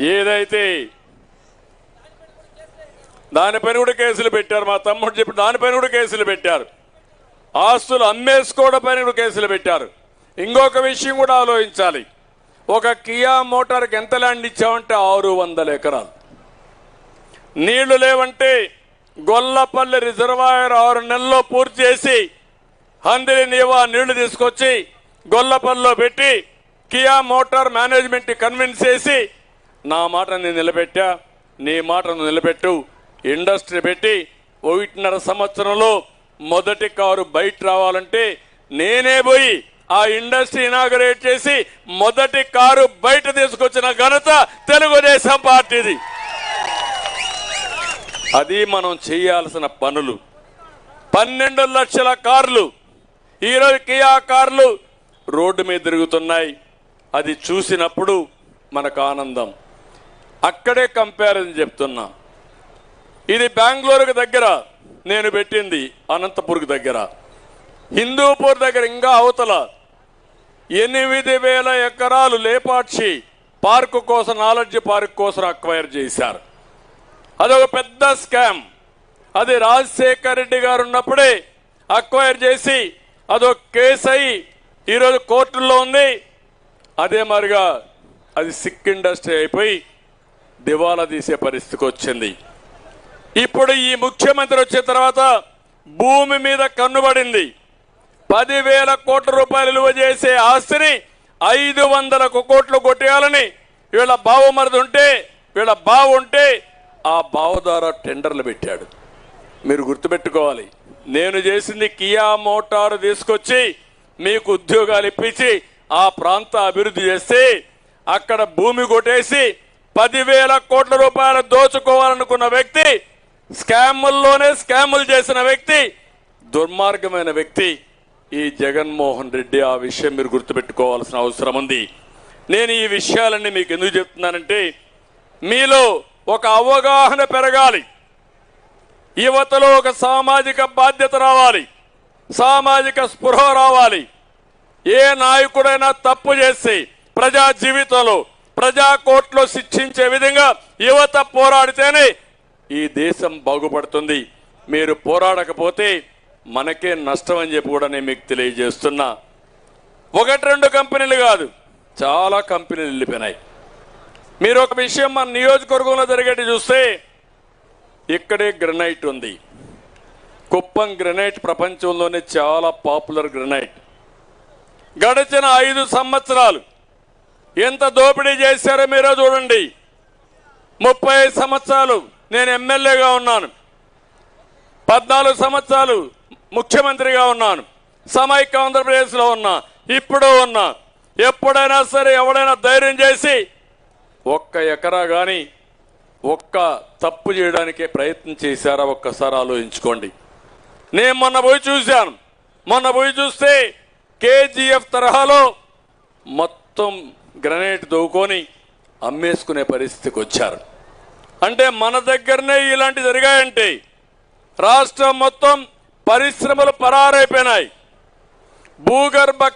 ఏదైతే దానిపైన కూడా కేసులు పెట్టారు. మా తమ్ముడు చెప్పి దానిపైన కూడా కేసులు పెట్టారు. ఆస్తులు అమ్మేసుకోవడం పైన కూడా కేసులు పెట్టారు. ఇంకొక విషయం కూడా ఆలోచించాలి. ఒక కియా మోటార్కి ఎంత ల్యాండ్ ఇచ్చామంటే ఆరు వందల ఎకరాలు. నీళ్ళు లేవంటే గొల్లపల్లి రిజర్వాయర్ ఆరు నెలల్లో పూర్తి చేసి హందిరి నీవా నీళ్ళు తీసుకొచ్చి గొల్లపల్లిలో పెట్టి కియా మోటార్ మేనేజ్మెంట్ కన్విన్స్ చేసి నా మాట నేను నిలబెట్టా నీ మాటను నిలబెట్టు. ఇండస్ట్రీ పెట్టి ఒకటిన్నర సంవత్సరంలో మొదటి కారు బయట రావాలంటే నేనే పోయి ఆ ఇండస్ట్రీ ఇనాగరేట్ చేసి మొదటి కారు బయట తీసుకొచ్చిన ఘనత తెలుగుదేశం పార్టీది. అది మనం చేయాల్సిన పనులు. పన్నెండు లక్షల కార్లు. ఈరోజు కియా కార్లు రోడ్డు మీద తిరుగుతున్నాయి. అది చూసినప్పుడు మనకు ఆనందం. అక్కడే కంపారిజన్ చెప్తున్నా. ఇది బెంగళూరుకు దగ్గర నేను పెట్టింది అనంతపూర్కి దగ్గర. హిందూపూర్ దగ్గర ఇంకా అవతల ఎనిమిది వేల ఎకరాలు లేపాక్షి పార్కు కోసం నాలెడ్జ్ పార్క్ కోసం అక్వైర్ చేశారు. అదొక పెద్ద స్కామ్ అది రాజశేఖర్ రెడ్డి గారు ఉన్నప్పుడే అక్వైర్ చేసి అదొక కేసు అయి ఈరోజు కోర్టుల్లో ఉంది. అదే మరిగా అది సిక్ ఇండస్ట్రీ అయిపోయి దివాలా తీసే పరిస్థితికి వచ్చింది. ఇప్పుడు ఈ ముఖ్యమంత్రి వచ్చిన తర్వాత భూమి మీద కన్నుబడింది పదివేల కోట్ల రూపాయలు విలువ చేసే ఆస్తిని ఐదు వందలకు కోట్లు కొట్టేయాలని వీళ్ళ బావమరిది ఉంటే వీళ్ళ బావ ఉంటే ఆ బావ ద్వారా టెండర్లు పెట్టాడు. మీరు గుర్తుపెట్టుకోవాలి నేను చేసింది కియా మోటార్ తీసుకొచ్చి మీకు ఉద్యోగాలు ఇప్పించి ఆ ప్రాంత అభివృద్ధి చేస్తే అక్కడ భూమి కొట్టేసి పదివేల కోట్ల రూపాయలు దోచుకోవాలనుకున్న వ్యక్తి స్కాముల్లోనే స్కాములు చేసిన వ్యక్తి దుర్మార్గమైన వ్యక్తి ఈ జగన్మోహన్ రెడ్డి. ఆ విషయం మీరు గుర్తుపెట్టుకోవాల్సిన అవసరం ఉంది. నేను ఈ విషయాలన్నీ మీకు ఎందుకు చెప్తున్నానంటే మీలో ఒక అవగాహన పెరగాలి. యువతలో ఒక సామాజిక బాధ్యత రావాలి. సామాజిక స్పృహ రావాలి. ఏ నాయకుడైనా తప్పు చేసి ప్రజా జీవితంలో ప్రజా శిక్షించే విధంగా యువత పోరాడితేనే ఈ దేశం బాగుపడుతుంది. మీరు పోరాడకపోతే మనకే నష్టం అని చెప్పి కూడా నేను మీకు తెలియజేస్తున్నా. ఒకటి రెండు కంపెనీలు కాదు చాలా కంపెనీలు వెళ్ళిపోయినాయి మీరు ఒక విషయం మన నియోజకవర్గంలో జరిగేటి చూస్తే ఇక్కడే గ్రనైట్ ఉంది. కుప్పం గ్రనైట్ ప్రపంచంలోనే చాలా పాపులర్ గ్రనైట్. గడిచిన ఐదు సంవత్సరాలు ఎంత దోపిడీ చేశారో మీరే చూడండి. ముప్పై సంవత్సరాలు నేను ఎమ్మెల్యేగా ఉన్నాను. పద్నాలుగు సంవత్సరాలు ముఖ్యమంత్రిగా ఉన్నాను. సమైక్య ఆంధ్రప్రదేశ్లో ఉన్నా ఇప్పుడు ఉన్నా ఎప్పుడైనా సరే ఎవడైనా ధైర్యం చేసి ఒక్క ఎకరా కానీ ఒక్క తప్పు చేయడానికి ప్రయత్నం చేశారా ఒక్కసారి ఆలోచించుకోండి. నేను మొన్న పోయి చూశాను. మొన్న పోయి చూస్తే కేజీఎఫ్ తరహాలో మొత్తం గ్రనేట్ దవ్వుకొని అమ్మేసుకునే పరిస్థితికి వచ్చారు. అంటే మన దగ్గరనే ఇలాంటి జరిగాయంటే రాష్ట్రం మొత్తం పరిశ్రమలు పరారైపోయినాయి. భూగర్భ